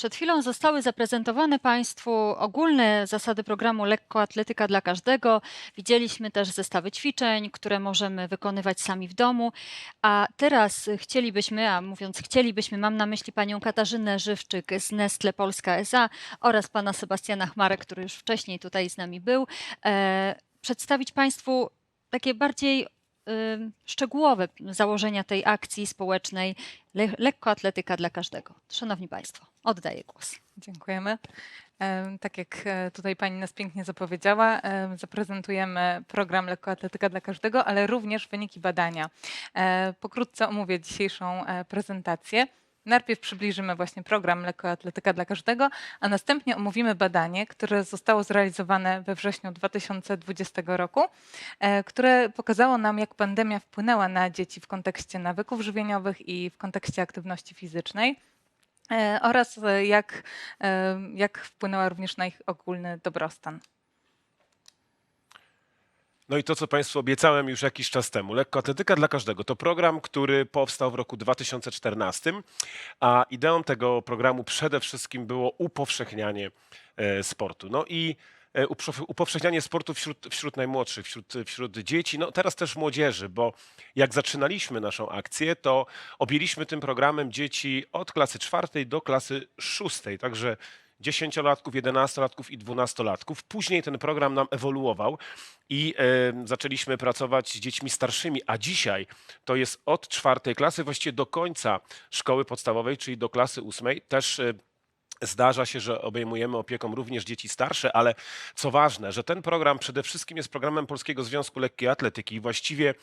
Przed chwilą zostały zaprezentowane Państwu ogólne zasady programu Lekkoatletyka dla każdego. Widzieliśmy też zestawy ćwiczeń, które możemy wykonywać sami w domu. A teraz chcielibyśmy, a mówiąc chcielibyśmy, mam na myśli panią Katarzynę Żywczyk z Nestle Polska S.A. oraz pana Sebastiana Chmarek, który już wcześniej tutaj z nami był, e, przedstawić Państwu takie bardziej szczegółowe założenia tej akcji społecznej Le Lekkoatletyka dla każdego. Szanowni Państwo, oddaję głos. Dziękujemy. Em, Tak jak e, tutaj Pani nas pięknie zapowiedziała, em, zaprezentujemy program Lekkoatletyka dla każdego, ale również wyniki badania. E, Pokrótce omówię dzisiejszą e, prezentację. Najpierw przybliżymy właśnie program Lekkoatletyka dla każdego, a następnie omówimy badanie, które zostało zrealizowane we wrześniu 2020 roku, e, które pokazało nam, jak pandemia wpłynęła na dzieci w kontekście nawyków żywieniowych i w kontekście aktywności fizycznej. E, oraz e, jak, jak wpłynęła również na ich ogólny dobrostan. No i to, co Państwu obiecałem już jakiś czas temu. Lekkoatletyka dla każdego to program, który powstał w roku 2014, a ideą tego programu przede wszystkim było upowszechnianie e, sportu. No i e, upowszechnianie sportu wśród, wśród najmłodszych, wśród, wśród dzieci, no teraz też młodzieży, bo jak zaczynaliśmy naszą akcję, to objęliśmy tym programem dzieci od klasy czwartej do klasy szóstej, także dziesięciolatków, jedenastolatków i dwunastolatków. Później ten program nam ewoluował i zaczęliśmy pracować z dziećmi starszymi, a dzisiaj to jest od czwartej klasy właściwie do końca szkoły podstawowej, czyli do klasy ósmej. Też Zdarza się, że obejmujemy opieką również dzieci starsze, ale co ważne, że ten program przede wszystkim jest programem Polskiego Związku Lekkiej Atletyki i właściwie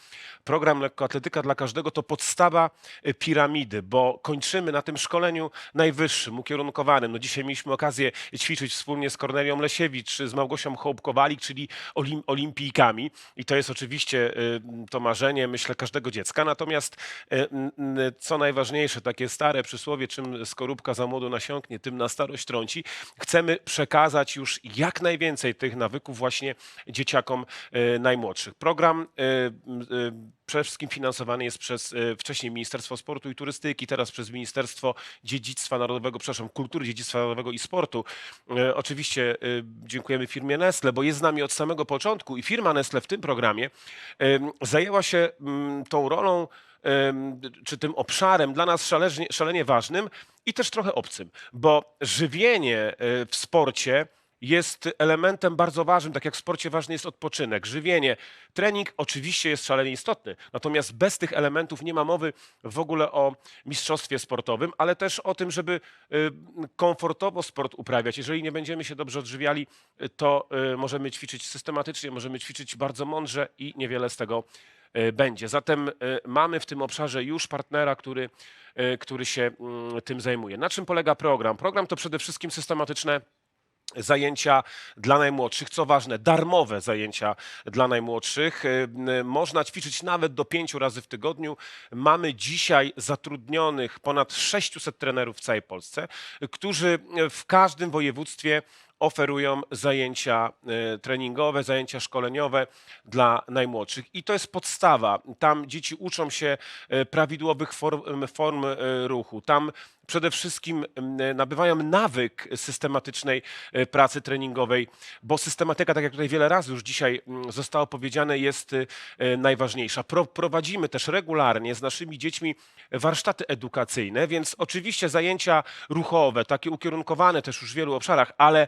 program Lekkoatletyka dla każdego to podstawa y, piramidy, bo kończymy na tym szkoleniu najwyższym, ukierunkowanym. No dzisiaj mieliśmy okazję ćwiczyć wspólnie z Kornelią Lesiewicz, z Małgosią Hołbkowalik, czyli olim, olimpijkami i to jest oczywiście y, to marzenie, myślę, każdego dziecka. Natomiast y, co najważniejsze, takie stare przysłowie, czym skorupka za młodu nasiąknie, tym na starość trąci. Chcemy przekazać już jak najwięcej tych nawyków właśnie dzieciakom e, najmłodszych. Program e, e, przede wszystkim finansowany jest przez wcześniej Ministerstwo Sportu i Turystyki, teraz przez Ministerstwo Dziedzictwa Narodowego, przepraszam, Kultury, Dziedzictwa Narodowego i Sportu. Oczywiście dziękujemy firmie Nestle, bo jest z nami od samego początku i firma Nestle w tym programie zajęła się tą rolą czy tym obszarem dla nas szalenie, szalenie ważnym i też trochę obcym, bo żywienie e, w sporcie jest elementem bardzo ważnym, tak jak w sporcie ważny jest odpoczynek, żywienie. Trening oczywiście jest szalenie istotny, natomiast bez tych elementów nie ma mowy w ogóle o mistrzostwie sportowym, ale też o tym, żeby y, komfortowo sport uprawiać. Jeżeli nie będziemy się dobrze odżywiali, y, to możemy ćwiczyć systematycznie, możemy ćwiczyć bardzo mądrze i niewiele z tego będzie. Zatem y, mamy w tym obszarze już partnera, który, y, który się mm, tym zajmuje. Na czym polega program? Program to przede wszystkim systematyczne zajęcia dla najmłodszych, co ważne, darmowe zajęcia dla najmłodszych. Można ćwiczyć nawet do pięciu razy w tygodniu. Mamy dzisiaj zatrudnionych ponad 600 trenerów w całej Polsce, którzy w każdym województwie oferują zajęcia e, treningowe, zajęcia szkoleniowe dla najmłodszych. I to jest podstawa. Tam dzieci uczą się e, prawidłowych form, form e, ruchu. Tam przede wszystkim nabywają nawyk systematycznej pracy treningowej, bo systematyka, tak jak tutaj wiele razy już dzisiaj zostało powiedziane, jest najważniejsza. Pro, prowadzimy też regularnie z naszymi dziećmi warsztaty edukacyjne, więc oczywiście zajęcia ruchowe, takie ukierunkowane też już w wielu obszarach, ale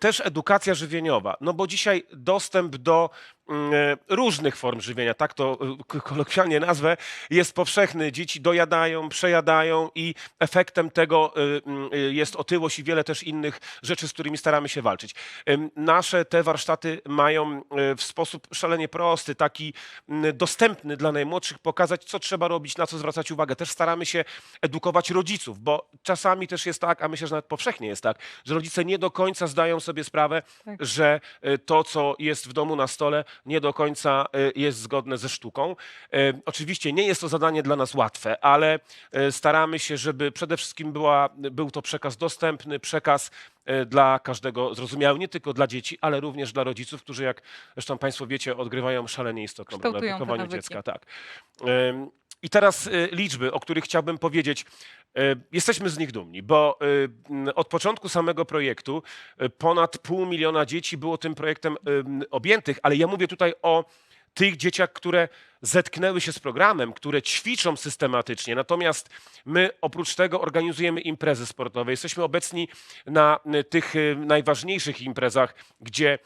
też edukacja żywieniowa, no bo dzisiaj dostęp do mm, e, różnych form żywienia, tak to e, kolokwialnie nazwę, jest powszechny. Dzieci dojadają, przejadają i efektem tego e, mm, jest otyłość i wiele też innych rzeczy, z którymi staramy się walczyć. Nasze te warsztaty mają w sposób szalenie prosty, taki mm, dostępny dla najmłodszych, pokazać, co trzeba robić, na co zwracać uwagę. Też staramy się edukować rodziców, bo czasami też jest tak, a myślę, że nawet powszechnie jest tak, że rodzice nie do końca zdają sobie sprawę, Tak. że e, to, co jest w domu na stole, nie do końca e, jest zgodne ze sztuką. E, Oczywiście nie jest to zadanie dla nas łatwe, ale staramy się, żeby przede wszystkim była, był to przekaz dostępny, przekaz dla każdego zrozumiały, nie tylko dla dzieci, ale również dla rodziców, którzy, jak zresztą Państwo wiecie, odgrywają szalenie istotną rolę w wychowaniu dziecka. Tak. I teraz liczby, o których chciałbym powiedzieć. E, Jesteśmy z nich dumni, bo e, od początku samego projektu e, ponad pół miliona dzieci było tym projektem em, objętych, ale ja mówię tutaj o tych dzieciach, które zetknęły się z programem, które ćwiczą systematycznie. Natomiast my oprócz tego organizujemy imprezy sportowe. Jesteśmy obecni na tych najważniejszych imprezach, gdzie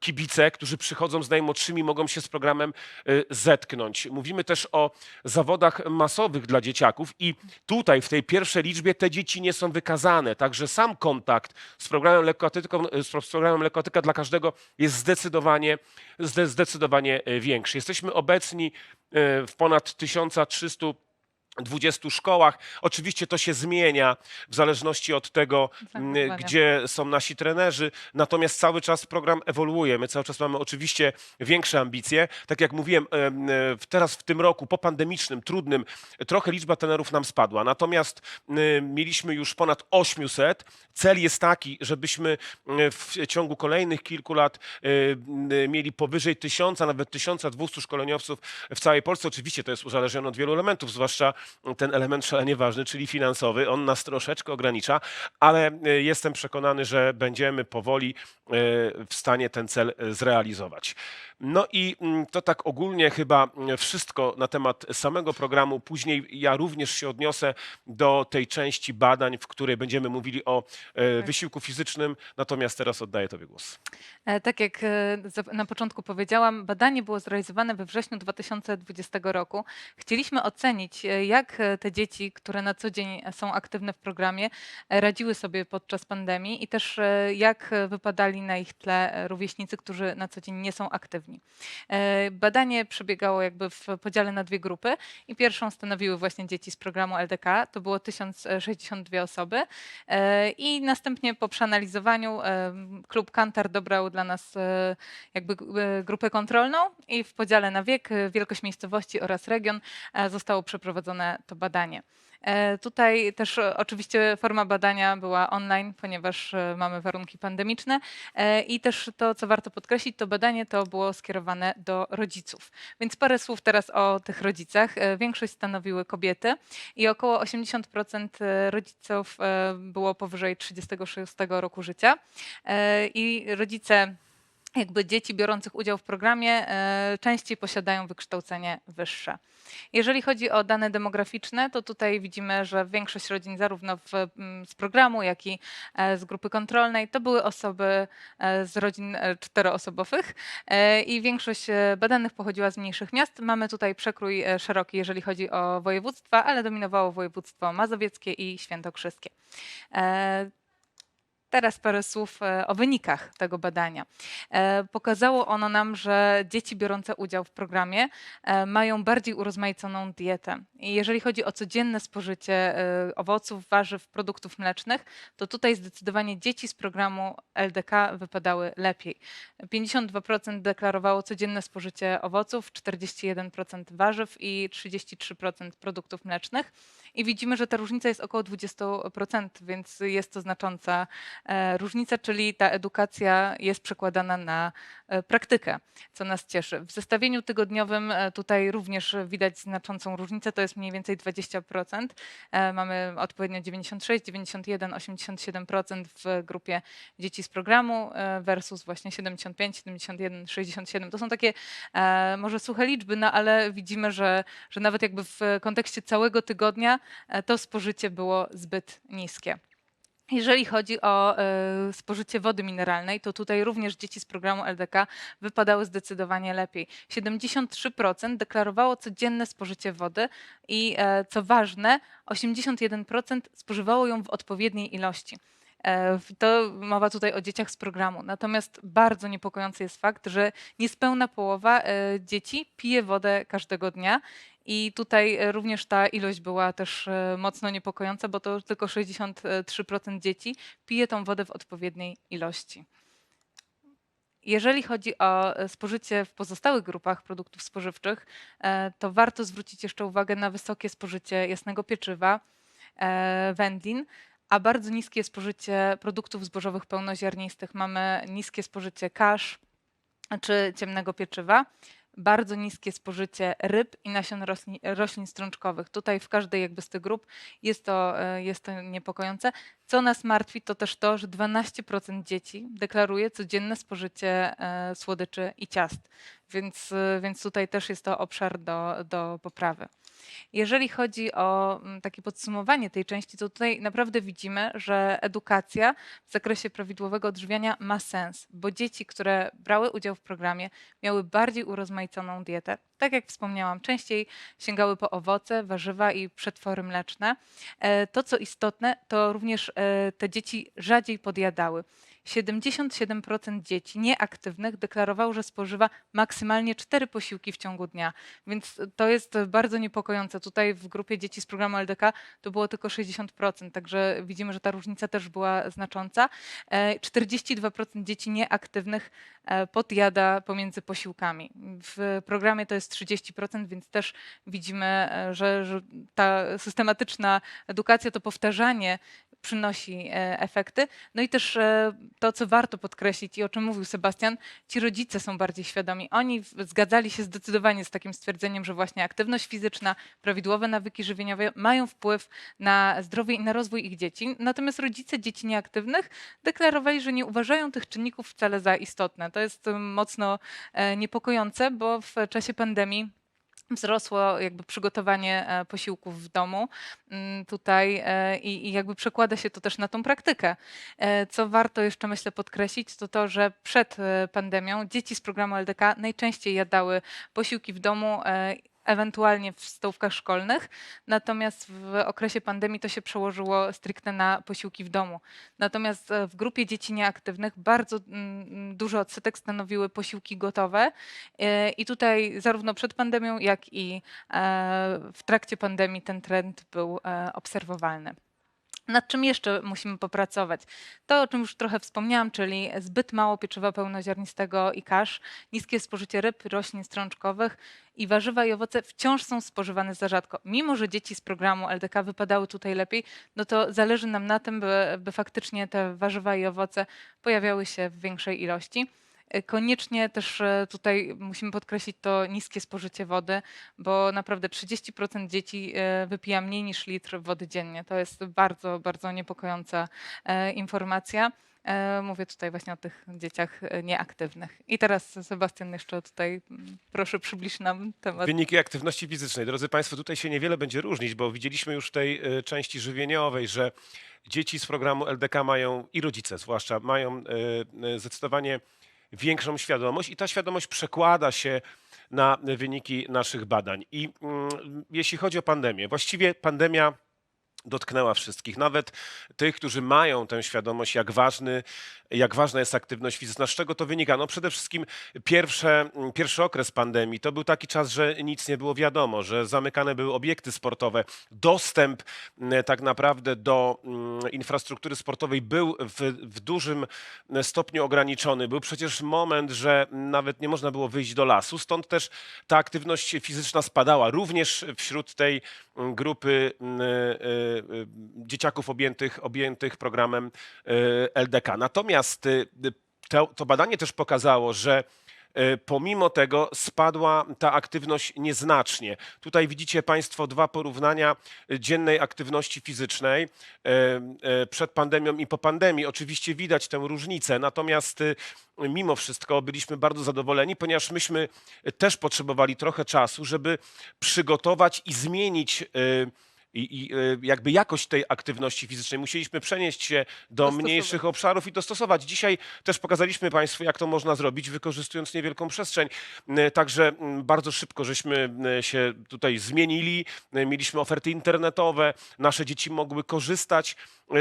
kibice, którzy przychodzą z najmłodszymi, mogą się z programem e, zetknąć. Mówimy też o zawodach masowych dla dzieciaków i tutaj w tej pierwszej liczbie te dzieci nie są wykazane, także sam kontakt z programem lekkoatletyką, pro- z programem lekkoatletyka dla każdego jest zdecydowanie, zde, zdecydowanie e, większy. Jesteśmy obecni e, w ponad 1300 20 szkołach. Oczywiście to się zmienia w zależności od tego, m, Zdecydowanie. gdzie są nasi trenerzy, natomiast cały czas program ewoluuje. My cały czas mamy oczywiście większe ambicje. Tak jak mówiłem, em, e, w- teraz w tym roku popandemicznym, trudnym, trochę liczba trenerów nam spadła. Natomiast mieliśmy już ponad 800. Cel jest taki, żebyśmy w ciągu kolejnych kilku lat m, mieli powyżej 1000, a nawet 1200 szkoleniowców w całej Polsce. Oczywiście to jest uzależnione od wielu elementów, zwłaszcza ten element szalenie ważny, czyli finansowy. On nas troszeczkę ogranicza, ale e, jestem przekonany, że będziemy powoli e, w stanie ten cel e, zrealizować. No i mm, to tak ogólnie chyba mm, wszystko na temat samego programu. Później ja również się odniosę do tej części badań, w której będziemy mówili o e, wysiłku fizycznym, natomiast teraz oddaję Tobie głos. E, Tak jak e, na początku powiedziałam, badanie było zrealizowane we wrześniu 2020 roku. Chcieliśmy ocenić, jak te dzieci, które na co dzień są aktywne w programie, radziły sobie podczas pandemii i też jak wypadali na ich tle rówieśnicy, którzy na co dzień nie są aktywni. E, Badanie przebiegało jakby w podziale na dwie grupy i pierwszą stanowiły właśnie dzieci z programu LDK, to było 1062 osoby E, i następnie po przeanalizowaniu e, klub Kantar dobrał dla nas jakby grupę kontrolną i w podziale na wiek, wielkość miejscowości oraz region zostało przeprowadzone to badanie. E, Tutaj też e, oczywiście forma badania była online, ponieważ e, mamy warunki pandemiczne i też to, co warto podkreślić, to badanie to było skierowane do rodziców. Więc parę słów teraz o tych rodzicach. Większość stanowiły kobiety i około 80% rodziców było powyżej 36 roku życia. I rodzice jakby dzieci biorących udział w programie e, częściej posiadają wykształcenie wyższe. Jeżeli chodzi o dane demograficzne, to tutaj widzimy, że większość rodzin zarówno w, z programu, jak i e, z grupy kontrolnej to były osoby e, z rodzin czteroosobowych i większość badanych pochodziła z mniejszych miast. Mamy tutaj przekrój szeroki, jeżeli chodzi o województwa, ale dominowało województwo mazowieckie i świętokrzyskie. Teraz parę słów e, o wynikach tego badania. E, Pokazało ono nam, że dzieci biorące udział w programie e, mają bardziej urozmaiconą dietę. I jeżeli chodzi o codzienne spożycie owoców, warzyw, produktów mlecznych, to tutaj zdecydowanie dzieci z programu LDK wypadały lepiej. 52% deklarowało codzienne spożycie owoców, 41% warzyw i 33% produktów mlecznych. I widzimy, że ta różnica jest około 20%, więc jest to znacząca e, różnica, czyli ta edukacja jest przekładana na praktykę, co nas cieszy. W zestawieniu tygodniowym e, tutaj również widać znaczącą różnicę, to jest mniej więcej 20%. E, Mamy odpowiednio 96, 91, 87% w grupie dzieci z programu e, versus właśnie 75, 71, 67. To są takie e, może suche liczby, no ale widzimy, że, że nawet jakby w kontekście całego tygodnia e, to spożycie było zbyt niskie. Jeżeli chodzi o e, spożycie wody mineralnej, to tutaj również dzieci z programu LDK wypadały zdecydowanie lepiej. 73% deklarowało codzienne spożycie wody i e, co ważne, 81% spożywało ją w odpowiedniej ilości. E, To mowa tutaj o dzieciach z programu. Natomiast bardzo niepokojący jest fakt, że niespełna połowa dzieci pije wodę każdego dnia. I tutaj e, również ta ilość była też e, mocno niepokojąca, bo to tylko 63% dzieci pije tą wodę w odpowiedniej ilości. Jeżeli chodzi o e, spożycie w pozostałych grupach produktów spożywczych, to warto zwrócić jeszcze uwagę na wysokie spożycie jasnego pieczywa, wędlin, a bardzo niskie spożycie produktów zbożowych pełnoziarnistych. Mamy niskie spożycie kasz czy ciemnego pieczywa. Bardzo niskie spożycie ryb i nasion roślin, roślin strączkowych. Tutaj w każdej jakby z tych grup jest to, e, jest to niepokojące. Co nas martwi, to też to, że 12% dzieci deklaruje codzienne spożycie e, słodyczy i ciast, więc, e, więc tutaj też jest to obszar do, do poprawy. Jeżeli chodzi o mm, takie podsumowanie tej części, to tutaj naprawdę widzimy, że edukacja w zakresie prawidłowego odżywiania ma sens, bo dzieci, które brały udział w programie, miały bardziej urozmaiconą dietę. Tak jak wspomniałam, częściej sięgały po owoce, warzywa i przetwory mleczne. E, To, co istotne, to również e, te dzieci rzadziej podjadały. 77% dzieci nieaktywnych deklarowało, że spożywa maksymalnie 4 posiłki w ciągu dnia, więc to jest bardzo niepokojące. Tutaj w grupie dzieci z programu LDK to było tylko 60%, także widzimy, że ta różnica też była znacząca. E, 42% dzieci nieaktywnych e, podjada pomiędzy posiłkami. W programie to jest 30%, więc też widzimy, e, że, że ta systematyczna edukacja, to powtarzanie przynosi e, efekty. No i też e, to, co warto podkreślić i o czym mówił Sebastian, ci rodzice są bardziej świadomi. Oni zgadzali się zdecydowanie z takim stwierdzeniem, że właśnie aktywność fizyczna, prawidłowe nawyki żywieniowe mają wpływ na zdrowie i na rozwój ich dzieci. Natomiast rodzice dzieci nieaktywnych deklarowali, że nie uważają tych czynników wcale za istotne. To jest e, mocno niepokojące, bo w czasie pandemii wzrosło jakby przygotowanie e, posiłków w domu mm, tutaj e, i, jakby przekłada się to też na tą praktykę. E, Co warto jeszcze myślę podkreślić, to to, że przed pandemią dzieci z programu LDK najczęściej jadały posiłki w domu. Ewentualnie w stołówkach szkolnych, natomiast w okresie pandemii to się przełożyło stricte na posiłki w domu. Natomiast e, w grupie dzieci nieaktywnych bardzo mm, duży odsetek stanowiły posiłki gotowe, E, I tutaj zarówno przed pandemią, jak i e, w trakcie pandemii ten trend był obserwowalny. Nad czym jeszcze musimy popracować? To, o czym już trochę wspomniałam, czyli zbyt mało pieczywa pełnoziarnistego i kasz, niskie spożycie ryb, roślin strączkowych i warzywa i owoce wciąż są spożywane za rzadko. Mimo, że dzieci z programu LDK wypadały tutaj lepiej, no to zależy nam na tym, by, by faktycznie te warzywa i owoce pojawiały się w większej ilości. Koniecznie też e, tutaj musimy podkreślić to niskie spożycie wody, bo naprawdę 30% dzieci e, wypija mniej niż litr wody dziennie. To jest bardzo, bardzo niepokojąca e, informacja. Mówię tutaj właśnie o tych dzieciach nieaktywnych. I teraz Sebastian jeszcze tutaj mm, proszę przybliż nam temat. Wyniki aktywności fizycznej. Drodzy Państwo, tutaj się niewiele będzie różnić, bo widzieliśmy już w tej części żywieniowej, że dzieci z programu LDK mają i rodzice zwłaszcza mają zdecydowanie większą świadomość i ta świadomość przekłada się na wyniki naszych badań. I mm, jeśli chodzi o pandemię, właściwie pandemia dotknęła wszystkich, nawet tych, którzy mają tę świadomość, jak, ważny, jak ważna jest aktywność fizyczna. Z czego to wynika? No przede wszystkim pierwsze, pierwszy okres pandemii to był taki czas, że nic nie było wiadomo, że zamykane były obiekty sportowe. Dostęp m, tak naprawdę do mm, infrastruktury sportowej był w, w dużym stopniu ograniczony. Był przecież moment, że nawet nie można było wyjść do lasu, stąd też ta aktywność fizyczna spadała, również wśród tej mm, grupy mm, y, y, y, dzieciaków objętych, objętych programem LDK. Natomiast y, y, to, to badanie też pokazało, że e, pomimo tego spadła ta aktywność nieznacznie. Tutaj widzicie Państwo dwa porównania dziennej aktywności fizycznej przed pandemią i po pandemii. Oczywiście widać tę różnicę, natomiast mimo wszystko byliśmy bardzo zadowoleni, ponieważ myśmy też potrzebowali trochę czasu, żeby przygotować i zmienić. I, i e, jakby jakość tej aktywności fizycznej. Musieliśmy przenieść się do mniejszych obszarów i dostosować. Dzisiaj też pokazaliśmy Państwu, jak to można zrobić, wykorzystując niewielką przestrzeń. E, Także bardzo szybko żeśmy e, się tutaj zmienili. Mieliśmy oferty internetowe. Nasze dzieci mogły korzystać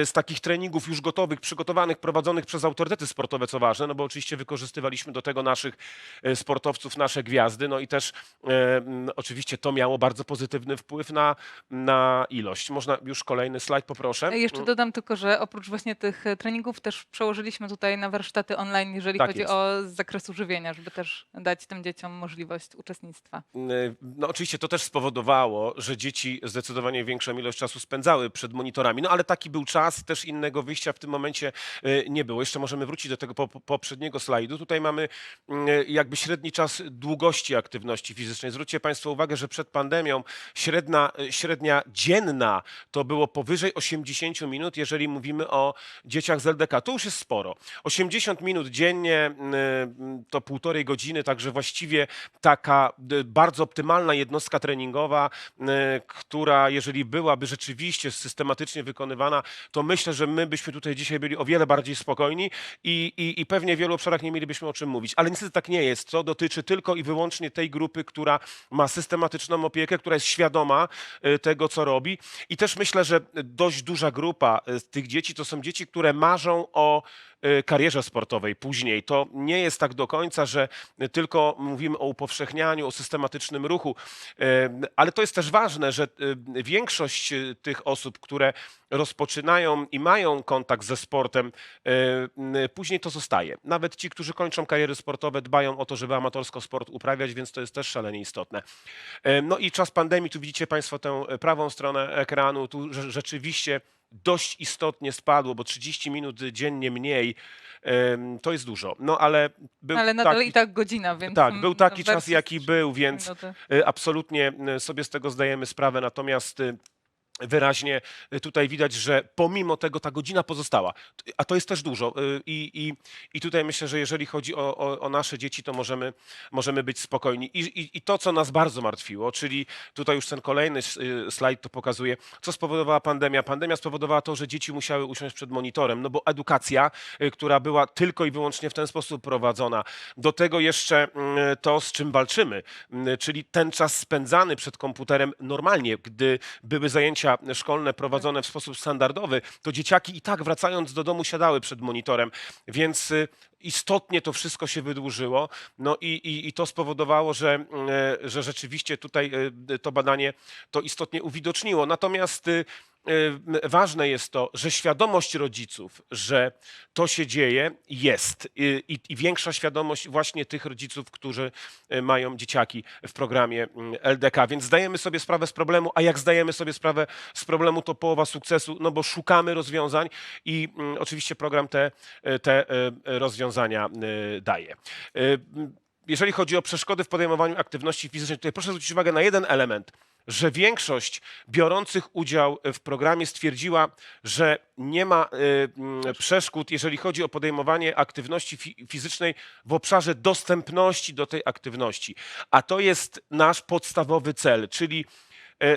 z takich treningów już gotowych, przygotowanych, prowadzonych przez autorytety sportowe, co ważne, no bo oczywiście wykorzystywaliśmy do tego naszych e, sportowców, nasze gwiazdy, no i też e, mm, oczywiście to miało bardzo pozytywny wpływ na, na ilość. Można już kolejny slajd poproszę. E, Jeszcze dodam tylko, że oprócz właśnie tych e, treningów też przełożyliśmy tutaj na warsztaty online, jeżeli Tak chodzi jest. o z zakresu żywienia, żeby też dać tym dzieciom możliwość uczestnictwa. Y, No oczywiście to też spowodowało, że dzieci zdecydowanie większą ilość czasu spędzały przed monitorami. No ale taki był czas, też innego wyjścia w tym momencie y, nie było. Jeszcze możemy wrócić do tego po, po- poprzedniego slajdu. Tutaj mamy y, jakby średni czas długości aktywności fizycznej. Zwróćcie Państwo uwagę, że przed pandemią średnia, y, średnia dzienna to było powyżej 80 minut, jeżeli mówimy o dzieciach z LDK. To już jest sporo. 80 minut dziennie y, to półtorej godziny, także właściwie taka bardzo optymalna jednostka treningowa, która jeżeli byłaby rzeczywiście systematycznie wykonywana, to myślę, że my byśmy tutaj dzisiaj byli o wiele bardziej spokojni i, i, i pewnie w wielu obszarach nie mielibyśmy o czym mówić. Ale niestety tak nie jest. To dotyczy tylko i wyłącznie tej grupy, która ma systematyczną opiekę, która jest świadoma y, tego, co robi. I też myślę, że dość duża grupa y, tych dzieci to są dzieci, które marzą o karierze sportowej później. To nie jest tak do końca, że tylko mówimy o upowszechnianiu, o systematycznym ruchu, Y, ale to jest też ważne, że y, większość tych osób, które rozpoczynają i mają kontakt ze sportem, później to zostaje. Nawet ci, którzy kończą kariery sportowe, dbają o to, żeby amatorsko sport uprawiać, więc to jest też szalenie istotne. E, No i czas pandemii, tu widzicie Państwo tę e, prawą stronę ekranu, tu rze- rzeczywiście dość istotnie spadło, bo 30 minut dziennie mniej to jest dużo. No ale był Ale nadal taki, i tak godzina, więc... tak, był taki czas, jaki był, więc minuty. e, absolutnie e, sobie z tego zdajemy sprawę, natomiast e, wyraźnie e, tutaj widać, że pomimo tego ta godzina pozostała, a to jest też dużo e, i, i, i tutaj myślę, że jeżeli chodzi o, o, o nasze dzieci, to możemy, możemy być spokojni. I, i, I to, co nas bardzo martwiło, czyli tutaj już ten kolejny y, slajd to pokazuje, co spowodowała pandemia. Pandemia spowodowała to, że dzieci musiały usiąść przed monitorem, no bo edukacja, y, która była tylko i wyłącznie w ten sposób prowadzona, do tego jeszcze mm, to, z czym walczymy, czyli ten czas spędzany przed komputerem normalnie, gdy były zajęcia szkolne prowadzone w sposób standardowy, to dzieciaki i tak wracając do domu siadały przed monitorem, więc y, istotnie to wszystko się wydłużyło. No i, i, i to spowodowało, że, e, że rzeczywiście tutaj y, to badanie to istotnie uwidoczniło. Natomiast y, ważne jest to, że świadomość rodziców, że to się dzieje, jest. I, i, większa świadomość właśnie tych rodziców, którzy mają dzieciaki w programie LDK. Więc zdajemy sobie sprawę z problemu, a jak zdajemy sobie sprawę z problemu, to połowa sukcesu, no bo szukamy rozwiązań i oczywiście program te, te y, rozwiązania y, daje. Y, Jeżeli chodzi o przeszkody w podejmowaniu aktywności fizycznej, tutaj proszę zwrócić uwagę na jeden element że większość biorących udział w programie stwierdziła, że nie ma y, mm, przeszkód, jeżeli chodzi o podejmowanie aktywności fi- fizycznej w obszarze dostępności do tej aktywności. A to jest nasz podstawowy cel, czyli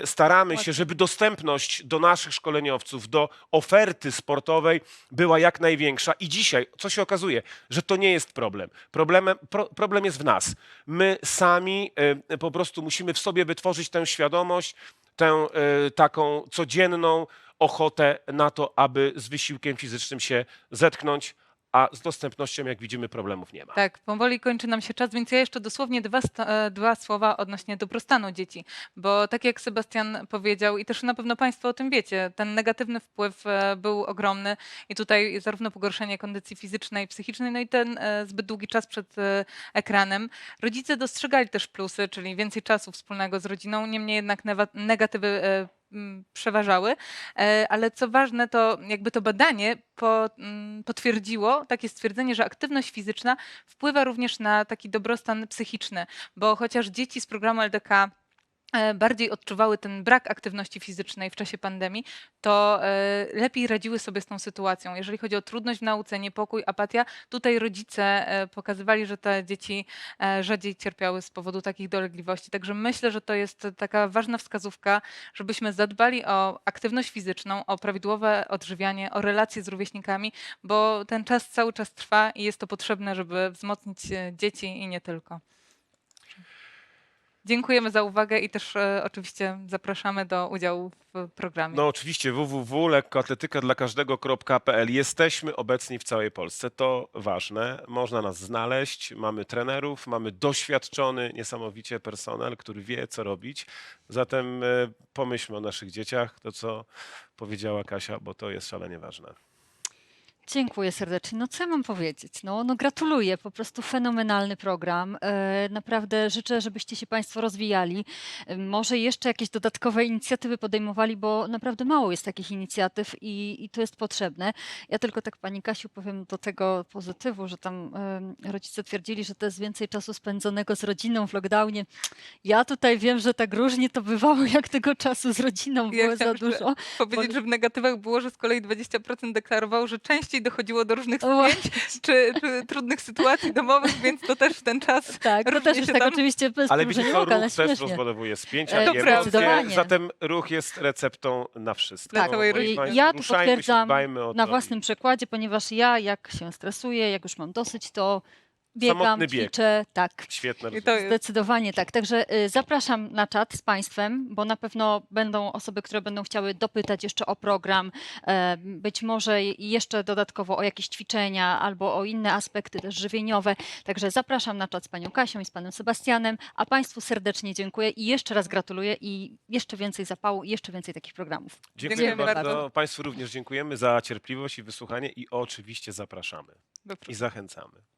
staramy się, żeby dostępność do naszych szkoleniowców, do oferty sportowej była jak największa. I dzisiaj, co się okazuje, że to nie jest problem. Problemem, pro, problem jest w nas. My sami e, po prostu musimy w sobie wytworzyć tę świadomość, tę e, taką codzienną ochotę na to, aby z wysiłkiem fizycznym się zetknąć, a z dostępnością, jak widzimy, problemów nie ma. Tak, powoli kończy nam się czas, więc ja jeszcze dosłownie dwa, e, dwa słowa odnośnie dobrostanu dzieci, bo tak jak Sebastian powiedział i też na pewno Państwo o tym wiecie, ten negatywny wpływ e, był ogromny i tutaj zarówno pogorszenie kondycji fizycznej, psychicznej, no i ten e, zbyt długi czas przed ekranem. Rodzice dostrzegali też plusy, czyli więcej czasu wspólnego z rodziną, niemniej jednak negatywy przeważały, E, ale co ważne, to jakby to badanie mm, potwierdziło takie stwierdzenie, że aktywność fizyczna wpływa również na taki dobrostan psychiczny, bo chociaż dzieci z programu LDK bardziej odczuwały ten brak aktywności fizycznej w czasie pandemii, to e, lepiej radziły sobie z tą sytuacją. Jeżeli chodzi o trudność w nauce, niepokój, apatia, tutaj rodzice e, pokazywali, że te dzieci e, rzadziej cierpiały z powodu takich dolegliwości. Także myślę, że to jest taka ważna wskazówka, żebyśmy zadbali o aktywność fizyczną, o prawidłowe odżywianie, o relacje z rówieśnikami, bo ten czas cały czas trwa i jest to potrzebne, żeby wzmocnić e, dzieci i nie tylko. Dziękujemy za uwagę i też e, oczywiście zapraszamy do udziału w programie. No oczywiście www.lekkoatletykadlakażdego.pl Jesteśmy obecni w całej Polsce, to ważne. Można nas znaleźć, mamy trenerów, mamy doświadczony niesamowicie personel, który wie co robić. Zatem e, pomyślmy o naszych dzieciach, to co powiedziała Kasia, bo to jest szalenie ważne. Dziękuję serdecznie. No co ja mam powiedzieć? No, no gratuluję, po prostu fenomenalny program. E, naprawdę życzę, żebyście się Państwo rozwijali. E, Może jeszcze jakieś dodatkowe inicjatywy podejmowali, bo naprawdę mało jest takich inicjatyw i, i to jest potrzebne. Ja tylko tak Pani Kasiu powiem do tego pozytywu, że tam e, rodzice twierdzili, że to jest więcej czasu spędzonego z rodziną w lockdownie. Ja tutaj wiem, że tak różnie to bywało, jak tego czasu z rodziną Ja było za chciałam jeszcze dużo. Powiedzieć, bo- że w negatywach było, że z kolei 20% deklarowało, że częściej dochodziło do różnych O, spięć czy, czy trudnych sytuacji domowych, więc to też w ten czas Tak, to też jest się tak tam- oczywiście bez Ale oka, ale ruch też śmiesznie. rozładowuje spięcia E, i emocje, zdecydowanie. zatem ruch jest receptą na wszystko. Moi rodziny. państwo, Ja tu się, potwierdzam o na własnym przykładzie, ponieważ ja jak się stresuję, jak już mam dosyć, to biegam, Samotny bieg. ćwiczę, tak. Świetne I to jest Zdecydowanie tak. Także y, zapraszam na czat z Państwem, bo na pewno będą osoby, które będą chciały dopytać jeszcze o program, e, być może i jeszcze dodatkowo o jakieś ćwiczenia albo o inne aspekty też żywieniowe. Także zapraszam na czat z Panią Kasią i z Panem Sebastianem, a Państwu serdecznie dziękuję i jeszcze raz gratuluję i jeszcze więcej zapału i jeszcze więcej takich programów. Dziękujemy Dziękujemy bardzo. bardzo. Państwu również dziękujemy za cierpliwość i wysłuchanie i oczywiście zapraszamy Dobrze. i zachęcamy.